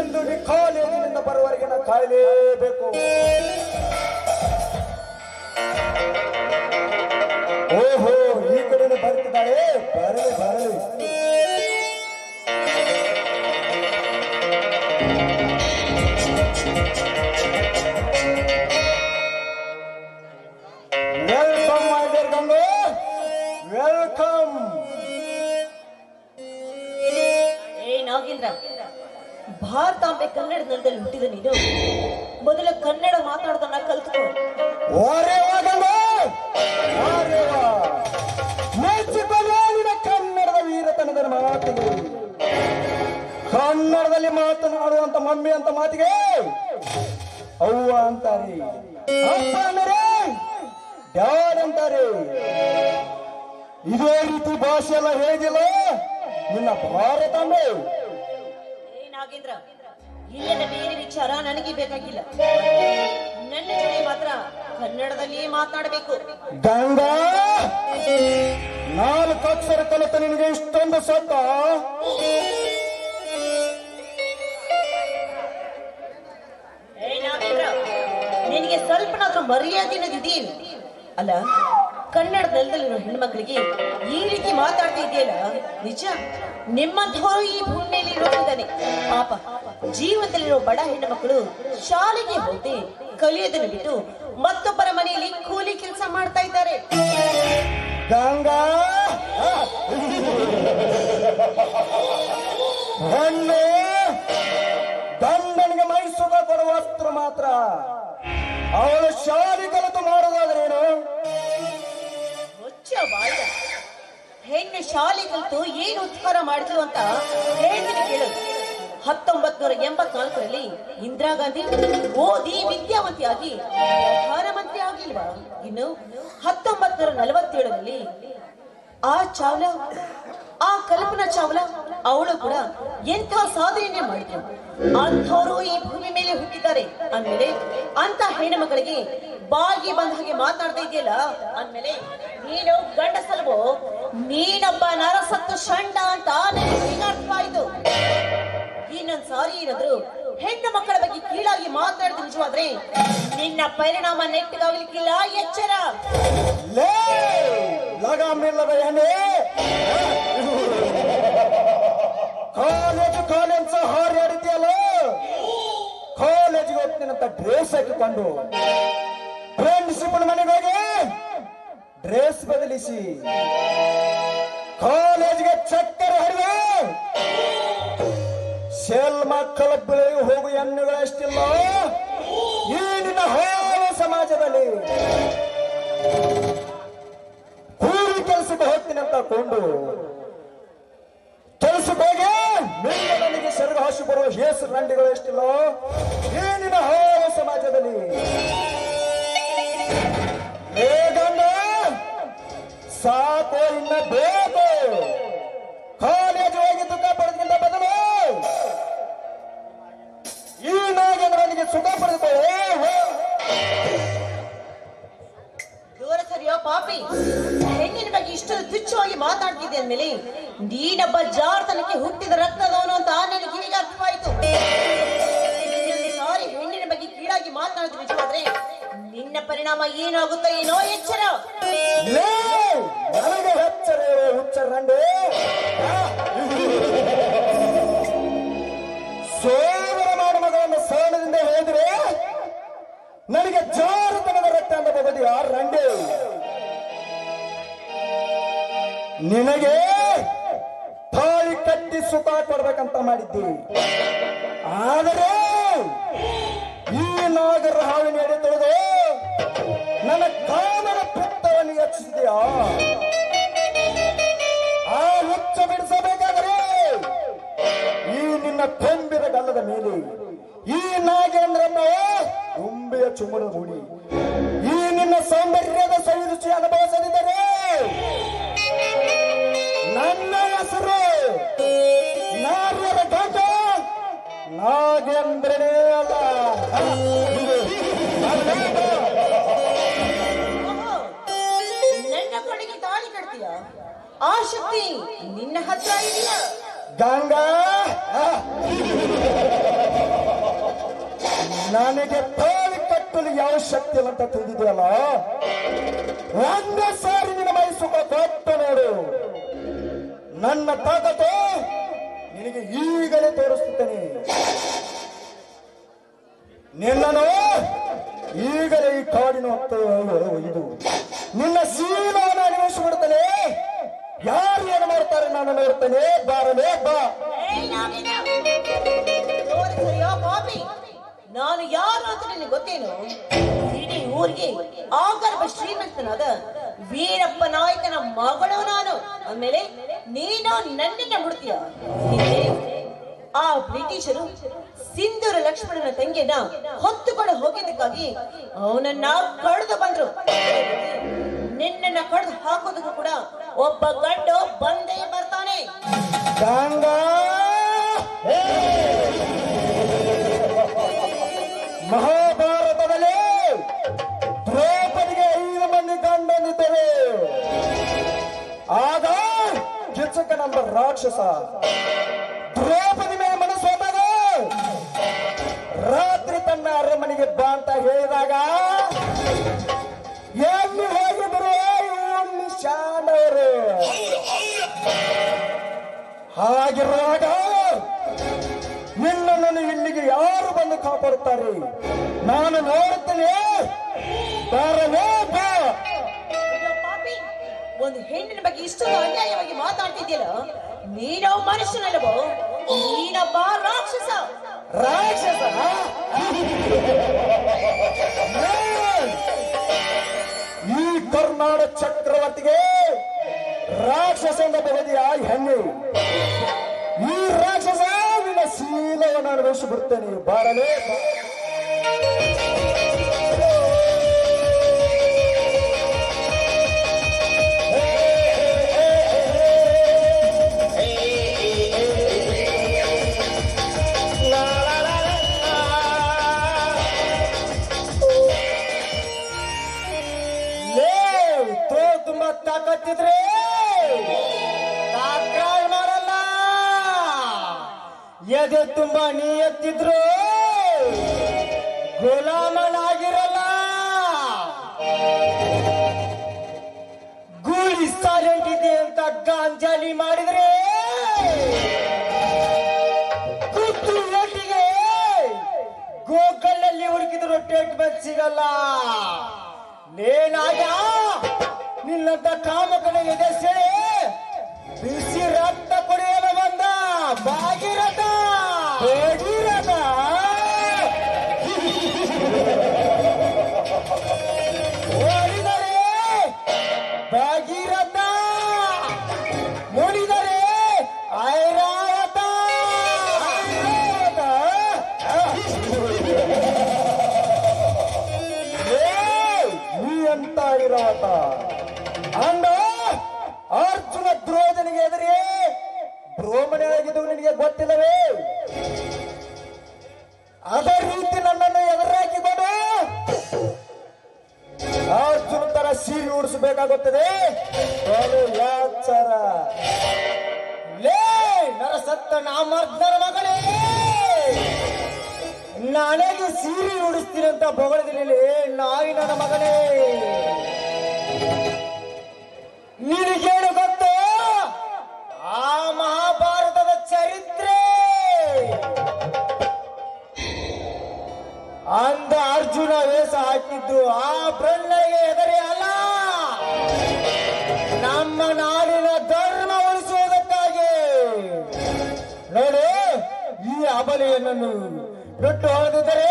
ಎಂದು ಕಾಲೇಜಿನಿಂದ ಬರುವವರೆಗೆ ನಾನು ಕಾಯಲೇಬೇಕು. ಓಹೋ ಈ ಕಡೆ ಬರ್ತಿದ್ದಾಳೆ. ಬರಲಿ ಬರಲಿ. ನೆಲದಲ್ಲಿ ಹುಟ್ಟಿದ ನೀನು? ಮೊದಲು ಕನ್ನಡ ಮಾತಾಡೋದನ್ನ ಕಲ್ತ್ಕೊ. ಕನ್ನಡದ ವೀರತನದ ಮಾತಿಗೆ. ಕನ್ನಡದಲ್ಲಿ ಮಾತನಾಡುವಂತ ಮಮ್ಮಿ ಅಂತ ಮಾತಿಗೆ. ಅವ್ವ ಅಂತಾರೆ. ಅಂತಾರೆ. ಇದೇ ರೀತಿ ಭಾಷೆ ಎಲ್ಲ ಹೇಗಿಲ್ಲ ನಿನ್ನ ಭಾರತ ನಾಗೇಂದ್ರ ಇಲ್ಲಿನ ಬೇರೆ ವಿಚಾರ ನನಗೆ ಬೇಕಾಗಿಲ್ಲ. ನನ್ನ ಜೊತೆ ಮಾತ್ರ ಕನ್ನಡದಲ್ಲಿ ಮಾತನಾಡಬೇಕು ಗಂಗಾ! ನಾಲ್ಕು ಅಕ್ಷರ ಕಲಿತ ನಿನಗೆ ಇಷ್ಟೊಂದು ಸತ್ತ ನಿನಗೆ ಸ್ವಲ್ಪನಾದ್ರೂ ಮರ್ಯಾದೆ ಅನ್ನೋದಿದೆಯೇನು ಅಲ್ಲ ಕನ್ನಡ ನೆಲದಲ್ಲಿರೋ ಹೆಣ್ಮಕ್ಳಿಗೆ ಈ ರೀತಿ ಮಾತಾಡ್ತಾ ಇದೆಯಲ್ಲ ನಿಜ? ನಿಮ್ಮಂಥವರು ಈ ಭೂಮಿಯಲ್ಲಿ ಇರೋದಿದ್ದಾನೆ ಪಾಪ ಜೀವನದಲ್ಲಿರೋ ಬಡ ಹೆಣ್ಣು ಮಕ್ಕಳು ಶಾಲೆಗೆ ಹೋಗಿ ಕಲಿಯೋದನ್ನು ಬಿಟ್ಟು ಮತ್ತೊಬ್ಬರ ಮನೆಯಲ್ಲಿ ಕೂಲಿ ಕೆಲಸ ಮಾಡ್ತಾ ಇದ್ದಾರೆ. ಗಂಗಾ! ಹೆಣ್ಣು! ಗಂಡನಿಗೆ ಮೈಸುಗ ಕೊಡುವ ಅಸ್ತ್ರ ಮಾತ್ರ. ಅವಳು ಶಾಲೆ ಕಲಿತು ಮಾಡೋದಾದ್ರೇನು ಬಾಯ ಹೆಣ್ಣು ಶಾಲೆ ಕಲಿತು ಏನು ಉತ್ಪನ್ನ ಮಾಡಿದ್ಲು ಅಂತ ಹೇಳ್ತೀನಿ ಕೇಳು. ಹತ್ತೊಂಬತ್ ನೂರ ಎಂಬತ್ನಾಲ್ಕರಲ್ಲಿ ಇಂದಿರಾ ಗಾಂಧಿ ಓದಿ ವಿದ್ಯಾವಂತಿಯಾಗಿ ಪ್ರಧಾನಮಂತ್ರಿ ಆಗಿಲ್ವಾ? ಇನ್ನು ಹತ್ತೊಂಬತ್ ನೂರ ನಲವತ್ತೇಳರಲ್ಲಿ ಆ ಚಾವ್ಲ, ಆ ಕಲ್ಪನಾ ಚಾವ್ಲ ಅವಳು ಕೂಡ ಎಂಥ ಸಾಧನೆಯನ್ನೇ ಮಾಡಿದ್ರು. ಅಂಥವರು ಈ ಭೂಮಿ ಮೇಲೆ ಹುಟ್ಟಿದ್ದಾರೆ ಅಂದ್ಮೇಲೆ ಅಂತ ಹೆಣ್ಣು ಮಕ್ಕಳಿಗೆ ಬಾಗಿ ಬಂದ ಹಾಗೆ ಮಾತಾಡ್ತಾ ಇದೆಯಲ್ಲ ಅಂದ್ಮೇಲೆ, ನೀನು ಗಂಡಸಲ್ವೋ? ನೀನೊಬ್ಬ ನರಸತ್ತು ಷಂಡ ಅಂತ ನನಗೆ ಅರ್ಥವಾಯಿತು ಇನ್ನೊಂದ್ ಸಾರಿ ಏನಾದ್ರು ಹೆಣ್ಣು ಮಕ್ಕಳ ಬಗ್ಗೆ ಕೀಳಾಗಿ ಮಾತಾಡಿದ ನಿಜವಾದ್ರೆ ನಿನ್ನ ಪರಿಣಾಮ ನೆಟ್ಟಗಾಗ್ಲಿಕ್ಕಿಲ್ಲ, ಎಚ್ಚರ. ಲೇ ಲಗಾಮಿಲ್ಲದ ಎಣ್ಣೆ ಕಾಲೇಜು, ಕಾಲೇಜ್ ಹಾರಾಡಿದ್ಯಲ್ಲ ಕಾಲೇಜಿಗೆ ಹೋಗ್ತೀನಂತ ಡ್ರೆಸ್ ಹಾಕಿಕೊಂಡು. ಪ್ರಿನ್ಸಿಪಲ್ ಮನೆಗೆ ಹೋಗಿ. ಡ್ರೆಸ್ ಬದಲಿಸಿ. ಕಾಲೇಜ್ಗೆ ಚಕ್ಕರ್ ಶೆಲ್ ಮಕ್ಕಳ ಬೆಳೆಗೆ ಹೋಗು ಈ ನಿನ್ನ ಹಾವ ಸಮಾಜದಲ್ಲಿ ಕೂಲಿ ಕೆಲಸಕ್ಕೆ ಹೊತ್ತಿನಂತ ಕೊಂಡು ಕೆಲಸಕ್ಕೆ ನನಗೆ ಸೆರಗ ಹಾಸಿ ಬರುವ ಹೇಸು ರಂಡಿಗಳು ಎಷ್ಟಿಲ್ಲ ಏನಿನ ಹಾವ ಸಮಾಜದಲ್ಲಿ ಪಾಪಿ ಹೆಣ್ಣಿನ ಬಗ್ಗೆ ಇಷ್ಟು ತುಚ್ಛವಾಗಿ ಮಾತಾಡ್ತಿದ್ದೆ ಅಂದ್ಮೇಲೆ ನೀನೊಬ್ಬ ಜಾರ್ತನಕ್ಕೆ ಹುಟ್ಟಿದ ರಕ್ತದವನು ಅಂತ ನನಗೆ ಈಗ ಅರ್ಥವಾಯಿತು. ಸಾರಿ ಹೆಣ್ಣಿನ ಬಗ್ಗೆ ಕೀಳಾಗಿ ಮಾತನಾಡಿದ ನಿಜವಾದ್ರೆ ನಿನ್ನ ಪರಿಣಾಮ ಏನಾಗುತ್ತೋ ಏನೋ ಎಚ್ಚರ. ಲೇ, ನಿನಗೆ ತಾಳಿ ಕಟ್ಟಿ ಸುಖ ಕೊಡ್ಬೇಕಂತ ಮಾಡಿದ್ದಿ. ಆದರೆ ಈ ನಾಗರ ಹಾವಿನ ಎಡೆ ತೊಳೆದು ನನ್ನ ಕಾಮನ ಪಿತ್ತವನ್ನು ಹೆಚ್ಚಿಸಿದೆಯಾ ಆ ಹುಚ್ಚ ಬಿಡಿಸಬೇಕಾದರೆ ಈ ನಿನ್ನ ತುಂಬಿದ ಗಲ್ಲದ ಮೇಲೆ, ಈ ನಾಗೇಂದ್ರಮ್ಮ ತುಂಬೆಯ ಚುಮ್ಮನ ಹೂಡಿ ಈ ನಿನ್ನ ಸೌಂದರ್ಯದ ಸವಿರುಚಿ ಅನುಭವಿಸಲಿದ್ದರೆ ನಾಗೇಂದ್ರನೇ ಅಲ್ಲ ನನ್ನ ಕಡೆಗೆ ತಾಳಿ ಕಟ್ತೀಯ? ಆ ಶಕ್ತಿ ನಿನ್ನ ಹತ್ರ ಇದೆಯಾ? ಗಂಗಾ. ನನಗೆ ತಾಳಿ ಕಟ್ಟಲು ಯಾವ ಶಕ್ತಿ ಇಲ್ಲ ಅಂತ ತಿಳಿದಿದೆಯಲ್ಲ? ಒಂದೇ ಸಾರಿ ನಿನ್ನ ಮೈಸೂರು ಕೊಟ್ಟು ನೋಡು. ನನ್ನ ತಾಕತ್ತು ನಿನಗೆ ಈಗಲೇ ತೋರಿಸುತ್ತೇನೆ. ನಿನ್ನನು ಈಗಲೇ ಈ ಕಾಡಿನ ಹೊತ್ತು ಇದು ನಿನ್ನ ಶೀಲವನ್ನು ಮಾಡ್ತಾನೆ ಯಾರು ಏನು ಮಾಡ್ತಾರೆ ನಾನು ನೋಡ್ತೇನೆ. ಬಾರಲೇ ಬಾ! ನಾನು ಯಾರು ಅಂತ ನಿನಗೆ ಗೊತ್ತೇನು? ಇಡೀ ಊರಿಗೆ ಆಗರ್ಭ ಶ್ರೀಮಂತನಾದ ವೀರಪ್ಪ ನಾಯಕನ ಮಗಳು ನಾನು. ಅಂದ್ಮೇಲೆ ನೀನು ನನ್ನನ್ನ ಮುಡ್ತೀಯ ಆ ಬ್ರಿಟಿಷರು ಸಿಂಧೂರ ಲಕ್ಷ್ಮಣನ ತಂಗಿಯನ್ನ ಹೊತ್ತುಕೊಂಡು ಹೋಗಿದ್ದಕ್ಕಾಗಿ ಅವನನ್ನ ಕಳೆದು ಬಂದ್ರು. ನಿನ್ನನ್ನ ಕಳೆದು ಹಾಕೋದಕ್ಕೂ ಕೂಡ ಒಬ್ಬ ಗಂಡು ಬಂದೇ ಬರ್ತಾನೆ. ಗಂಗಾ! ಕಿಚಕನೆಂಬ ರಾಕ್ಷಸ. ದ್ರೌಪದಿ ಮೇಲೆ ಮನಸ್ಸು ಹೋದಾಗ ರಾತ್ರಿ ತನ್ನ ಅರಮನೆಗೆ ಬಾ ಅಂತ ಹೇಳಿದಾಗ, ಎಲ್ಲಿ ಹೋಗಿ ಇಲ್ಲಿ ಶಾನವರು ಹಾಗಿರುವಾಗ ನಿನ್ನನ್ನು ಇಲ್ಲಿಗೆ ಯಾರು ಬಂದು ಕಾಪಾಡುತ್ತಾರೆ? ನಾನು ನೋಡುತ್ತೇನೆ. ಒಂದು ಹೆಣ್ಣಿನ ಬಗ್ಗೆ ಇಷ್ಟೊಂದು ಅನ್ಯಾಯವಾಗಿ ಮಾತಾಡ್ತಿದ್ಯಲ್ಲ ನೀನೋ ಮನುಷ್ಯನಲ್ಲವೋ? ನೀನೊಬ್ಬ ರಾಕ್ಷಸ. ರಾಕ್ಷಸ? ಈ ಕರ್ನಾಡ ಚಕ್ರವರ್ತಿಗೆ ರಾಕ್ಷಸ ಎಂದ ಬೆಳೆದಿಯ ಹೆಣ್ಣು. ಈ ರಾಕ್ಷಸ ನಿನ್ನ ಶೀಲವನ್ನು ಅನುಭವಿಸಿ ಬಿಡ್ತೇನೆ. ಬಾರಲೇ. ನಿನ್ನಂತ ಕಾಮಕನ ಎದೆ ಸೀರೆ ಉಡಿಸಬೇಕಾಗುತ್ತದೆ. ಲೇ ನರಸತ್ತ ನಾಮರ್ಧನ ಮಗಳೇ! ನನಗೆ ಸೀರೆ ಉಡಿಸ್ತೀನಿ ಅಂತ ಬೊಗಳಿದಿಲ್ಲ ನಾಯಿ ನನ್ನ ಮಗನೇ ನಿನಗೇನು ಗೊತ್ತು? ಆ ಮಹಾಭಾರತದ ಚರಿತ್ರೆ! ಅಂದ ಅರ್ಜುನ ವೇಷ ಹಾಕಿದ್ದು, ಆ ಬ್ರಹ್ಮನಿಗೆ ನಾಡಿನ ಧರ್ಮ ಉಳಿಸುವುದಕ್ಕಾಗಿ ನೋಡು ಈ ಅಬಲ ಆಗಲೇ ನನ್ನು ಬಿಟ್ಟು ಹೋದಿದ್ದರೆ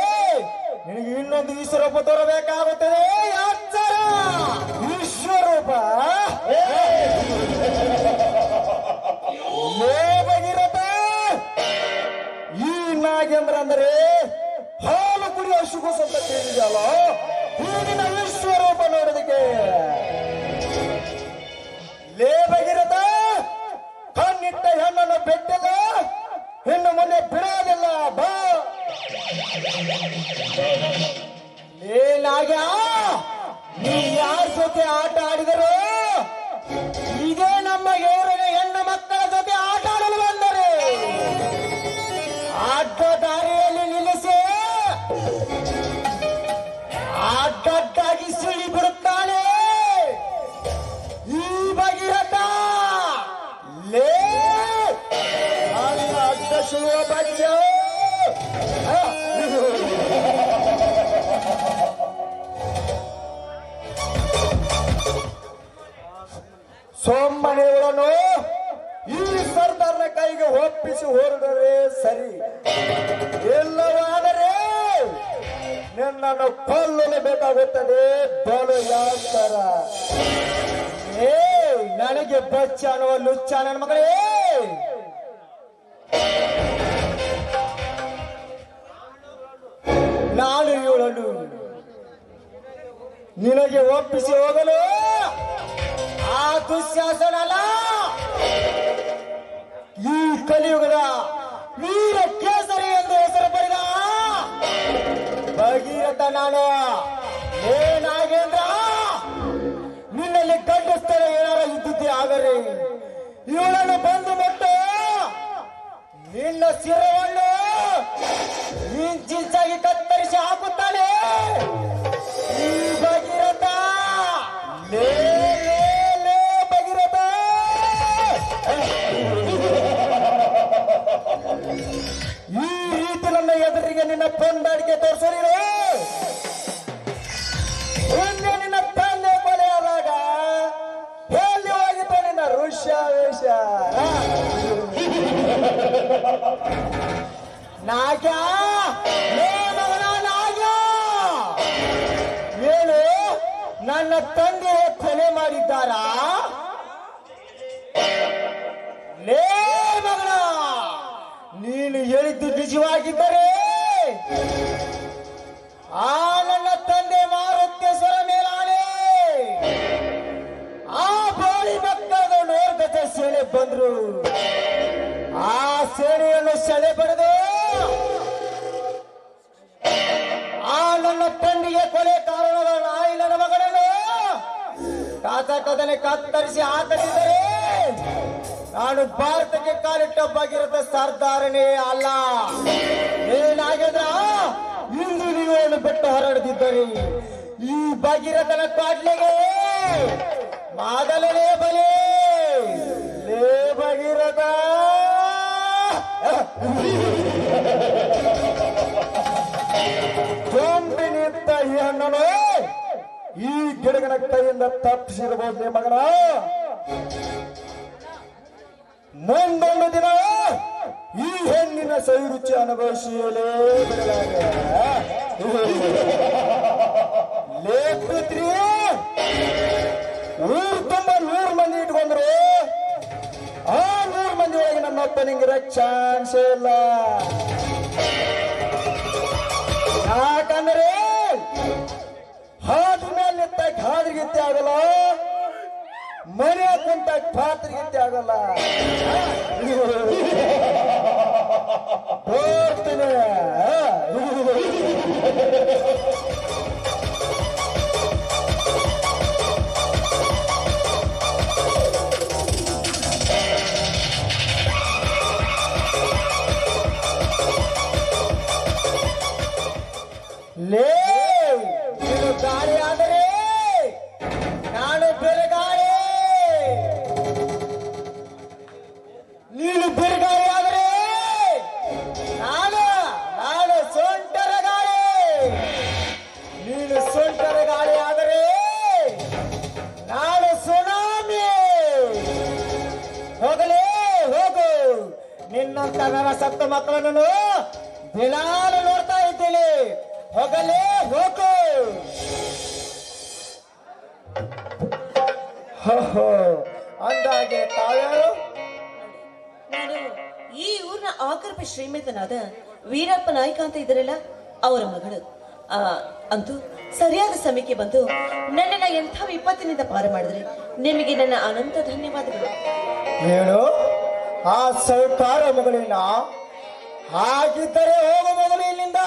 ನಿನಗೆ ಇನ್ನೊಂದು ಈಶ್ವರೂಪ ತೋರಬೇಕಾಗುತ್ತದೆ. ಈಶ್ವರೂಪ! ಈ ನಾಗೇಂದ್ರ ಅಂದರೆ ಹಾಲು ಕುಡಿಯೋ ಶುಗು ಅಂತ ತಿಳಿದಲ್ಲ ಹೂವಿನ ವಿಶ್ವರೂಪ ನೋಡೋದಕ್ಕೆ. ಲೇಬಗಿರದ ಕಣ್ಣಿಟ್ಟ ಹೆಣ್ಣನ್ನು ಬೆಟ್ಟಿಲ್ಲ. ಹೆಣ್ಣು ಮೊನ್ನೆ ಬಿಡೋದಿಲ್ಲ ಬಾ. ನೀ ಯಾರ ಜೊತೆ ಆಟ ಆಡಿದರು ಸೋಮನೆಗಳನ್ನು ಈ ಸರ್ದಾರನ ಕೈಗೆ ಒಪ್ಪಿಸಿ ಹೊರಡರೆ ಸರಿ. ಎಲ್ಲವಾದರೆ ನಿನ್ನನ್ನು ಕೊಲ್ಲಲು ಬೇಕಾಗುತ್ತದೆ ಬಲು ಯಾಸ್ತರ ಏ, ನನಗೆ ಬಚ್ಚ ಅನ್ನುವ ಲುಚ್ಚ ನನ್ನ ಮಗಳೇ. ನಾನು ಹೇಳಲು ನಿನಗೆ ಒಪ್ಪಿಸಿ ಹೋಗಲು ಆ ದುಶ್ಯಾಸನ ಅಲ್ಲ ಈ ಕಲಿಯುಗದ ವೀರ ಕೇಸರಿ ಎಂದು ಹೆಸರು ಪಡೆದ ಭಗೀರಥ ನಾನು. ಏ ನಾಗೇಂದ್ರ, ನಿನ್ನಲ್ಲಿ ಕಂಡಿಸ್ತಾರೆ ಏನಾರ ಇದ್ದಿದ್ದೆ ಆಗರೆ ಇವಳನ್ನು ಬಂದು ಮುಟ್ಟು. ನಿನ್ನ ಶಿರವನ್ನು ಇಂಚಿಂಚಾಗಿ ಕತ್ತರಿಸಿ ಹಾಕುತ್ತಾಳೆ ಈ ಭಗೀರಥ ನಾಗ್ಯ ಲೇ ಮಗನ ನಾಗ್ಯ ನನ್ನ ತಂದೆ ಕೊಲೆ ಮಾಡಿದ್ದಾರಾ? ಲೇ ಮಗನ, ನೀನು ಹೇಳಿದ್ದು ನಿಜವಾಗಿದ್ದರೆ ಆ ನನ್ನ ತಂದೆ ಮಾರುತ್ತೇಶ್ವರ ಮೇಲಾನೆ ಆ ಬೋಳಿ ಮಕ್ಕಳು ನೋಡಿದ ಸೆಳೆ ಬಂದ್ರು. ಆ ಸೇನೆಯನ್ನು ಸೆಳೆ ಪಡೆದು ತಂದೆಗೆ ಕೊಲೆ ಕಾರಣದ ನಾಯಿ ನನ್ನ ಕಾತಕದಲ್ಲಿ ಕತ್ತರಿಸಿ ಹಾಕದಿದ್ದರೆ ನಾನು ಭಾರತಕ್ಕೆ ಕಾಲಿಟ್ಟ ಭಗೀರಥ ಸರ್ದಾರನೇ ಅಲ್ಲ. ಏನಾಗಿದ್ರ? ಇಂದು ನೀವು ಬೆಟ್ಟು ಹರಡದಿದ್ದರೆ ಈ ಭಗೀರಥನ ಕಾಡ್ಲಿಗೆ ಮಾದಲನೇ ಬಲಿ. ಲೇ ಭಗೀರಥ! ನಿಂತ ಈ ಹಣ್ಣನು ಈ ಗಿಡಗನ ಕೈಯಿಂದ ತಪ್ಪಿಸಿರಬಹುದು ಮಗನ. ಮುಂದೊಂದು ದಿನ ಈ ಹೆಣ್ಣಿನ ಸೈ ರುಚಿ ಅನುಭವಿಸಿ ಲೇ ಪುತ್ರಿ, ಊರ್ ತುಂಬ ನೂರು ಮಂದಿ ಇಟ್ಕೊಂಡ್ರು. ಆ ನೂರು ಮಂದಿ ಒಳಗೆ ನನ್ನೊಬ್ಬ ನಿಂಗಿರ ಚಾನ್ಸ್ ಇಲ್ಲ. ಯಾಕಂದ್ರೆ ಹಾದ ಮೇಲೆ ನಿಂತಾಗ ಹಾದ್ರಿಗಿತ್ತೆ ಆಗಲ್ಲ. ಮನೆ ಕುಂತಾಗ ಪಾತ್ರಿಗಿತ್ತೆ ಆಗಲ್ಲ. ಹೋಗ್ತೀನಿ ಹೋ ಅಂದಾಗೆ ತಾವ್ಯಾರು? ನಾನು ಈ ಊರಿನ ಆಕರ್ಪ ಶ್ರೀಮಂತನಾದ ವೀರಪ್ಪ ನಾಯ್ಕ ಅಂತ ಇದ್ರಲ್ಲ ಅವರ ಮಗಳು. ಅಂತೂ ಸರಿಯಾದ ಸಮಯಕ್ಕೆ ಬಂದು ನನ್ನನ್ನ ಎಂಥ ವಿಪತ್ತಿನಿಂದ ಪಾರ ಮಾಡಿದ್ರೆ ನಿಮಗೆ ನನ್ನ ಅನಂತ ಧನ್ಯವಾದಗಳು. ಹೇಳು ಆ ಸರ್ಕಾರ ಮಗಳಿಲ್ಲ? ಹಾಗಿದ್ದರೆ ಹೋಗು ಮೊದಲು ಇಲ್ಲಿಂದ.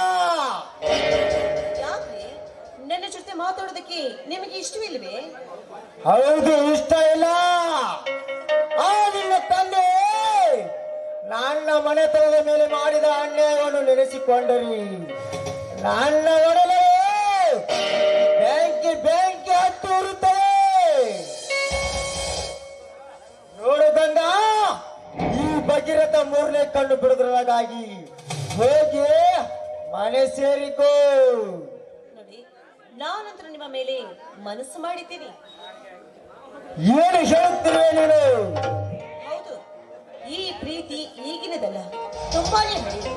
ಜೊತೆ ಮಾತಾಡೋದಕ್ಕೆ ನಿಮಗೆ ಇಷ್ಟವಿಲ್ವೇ? ಹೌದು, ಇಷ್ಟ ಇಲ್ಲ. ಆ, ನಿನ್ನ ತಂದೆ, ನನ್ನ ಮನೆತನದ ಮೇಲೆ ಮಾಡಿದ ಅನ್ಯಾಯವನ್ನು ನೆನೆಸಿಕೊಂಡರಿ. ನನ್ನ ಒಡಲು ಬೆಂಕಿ ಬೆಂಕಿ ಹತ್ತು ಉರುತ್ತದೆ ನೋಡು ಗಂಗಾ, ಈ ಭಗೀರಥ ಮೂರನೇ ಕಣ್ಣು ಬಿಡುವುದರೊಳಗಾಗಿ ಹೋಗಿ ಮನೆ ಸೇರಿಕೋ. ನಾನಂತರ ನಿಮ್ಮ ಮೇಲೆ ಮನಸ್ಸು ಮಾಡಿದ್ದೀನಿ. ಏನು ಹೇಳುತ್ತಿರುವೆ ನೀನು? ಹೌದು ಈ ಪ್ರೀತಿ ಈಗಿನದಲ್ಲ ತುಂಬಾನೇ ಹಳೆಯದು.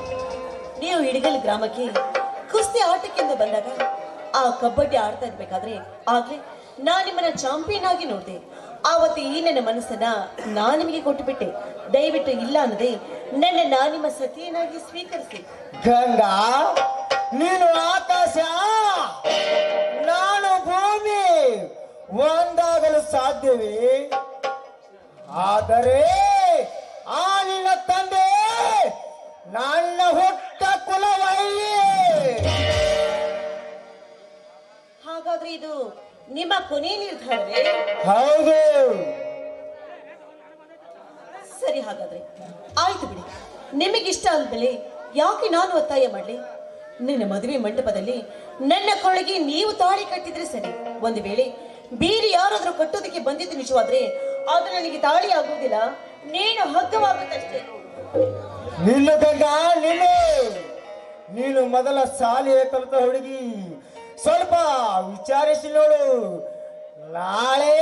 ನೀವು ಇಡಗಲ್ ಗ್ರಾಮಕ್ಕೆ ಕುಸ್ತಿ ಆಟಕ್ಕೆಂದು ಬಂದಾಗ ಆ ಕಬಡ್ಡಿ ಆಡ್ತಾ ಇರ್ಬೇಕಾದ್ರೆ ಆಗ್ಲೇ ನಾ ನಿಮ್ಮನ್ನ ಚಾಂಪಿಯನ್ ಆಗಿ ನೋಡಿದೆ. ಆವತ್ತು ಈ ನನ್ನ ಮನಸ್ಸನ್ನ ನಾನ್ ನಿಮಗೆ ಕೊಟ್ಟುಬಿಟ್ಟೆ. ದಯವಿಟ್ಟು ಇಲ್ಲ ಅನ್ನದೆ ನನ್ನ ನಾ ನಿಮ್ಮ ಸತಿಯನ್ನಾಗಿ ಸ್ವೀಕರಿಸಿ. ಗಂಗಾ ನೀನು ಆಕಾಶ ಆದರೆ ಆ ನಿನ್ನ ತಂದೆ ನನ್ನ ಹುಟ್ಟ ಕುಲವೈಯೇ ಹಾಗಾದ್ರೆ ಇದು ನಿಮ್ಮ ಕೊನೆ ನಿರ್ಧಾರವೇ? ಹೌದು. ಸರಿ ಹಾಗಾದ್ರೆ ಆಯ್ತು ಬಿಡಿ. ನಿಮಗಿಷ್ಟ ಅಂದ್ಮೇಲೆ ಯಾಕೆ ನಾನು ಒತ್ತಾಯ ಮಾಡ್ಲಿ? ನಿನ್ನ ಮದುವೆ ಮಂಟಪದಲ್ಲಿ ನನ್ನ ಕೊಳಗೆ ನೀವು ತಾಳಿ ಕಟ್ಟಿದ್ರೆ ಸರಿ. ಒಂದು ವೇಳೆ ಬೇರೆ ಯಾರಾದ್ರೂ ಕಟ್ಟೋದಕ್ಕೆ ಬಂದಿದ್ದು ನಿಜವಾದ್ರೆ ಅದು ನನಗೆ ತಾಳಿ ಆಗುವುದಿಲ್ಲ. ನೀನು ಹಗ್ಗವಾಗುತ್ತಷ್ಟೇ. ನಿಲ್ಲು ಗಂಗಾ ನಿಲ್ಲು. ನೀನು ಮೊದಲ ಶಾಲೆಯ ಕಲಿತ ಹುಡುಗಿ. ಸ್ವಲ್ಪ ವಿಚಾರಿಸಿ ನೋಡು. ನಾಳೆ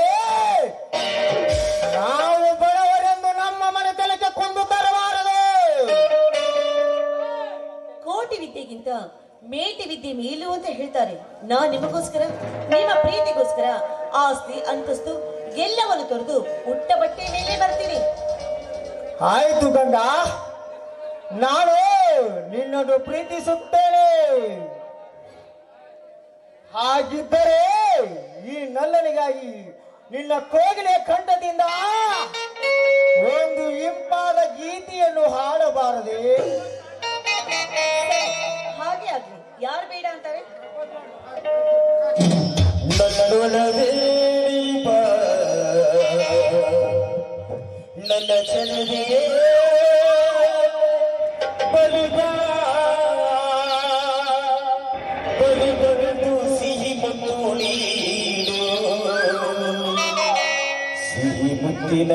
ನಾವು ಬಡವರೆಂದು ನಮ್ಮ ಮನೆ ತಲೆಗೆ ಕೊಂದು ತರಬಾರದು. ಕೋಟಿ ವಿದ್ಯೆಗಿಂತ ಮೇಟಿ ವಿದ್ಯೆ ಮೇಲು ಅಂತ ಹೇಳ್ತಾರೆ. ನಾ ನಿಮಗೋಸ್ಕರ ನಿಮ್ಮ ಪ್ರೀತಿಗೋಸ್ಕರ ಆಸ್ತಿ ಅಂತಸ್ತು ಎಲ್ಲವನ್ನು ತೊರೆದು ಉಟ್ಟ ಬಟ್ಟೆ ಮೇಲೆ ಬರ್ತೀನಿ ಆಯ್ತು ಗಂಗಾ ನಾನು ನಿನ್ನನ್ನು ಪ್ರೀತಿಸುತ್ತೇನೆ. ಹಾಗಿದ್ದರೆ ಈ ನಲ್ಲನಿಗಾಗಿ ನಿನ್ನ ಕೋಗಿಲೆ ಖಂಡದಿಂದ ಒಂದು ಇಂಪಾದ ಗೀತೆಯನ್ನು ಹಾಡಬಾರದೆ. ಹಾಗೆ ಆಗ್ಲಿ. ಯಾರು ಬೇಡ ಅಂತಾರೆ? ನನ್ನ ಚೆಲುವಿಗೆ ಬಲಿಬಾ, ಬಲಿಬರಲು ಸಿಹಿ ಮುತ್ತು ನೀಡು ಸಿಹಿ ಮುತ್ತಿನ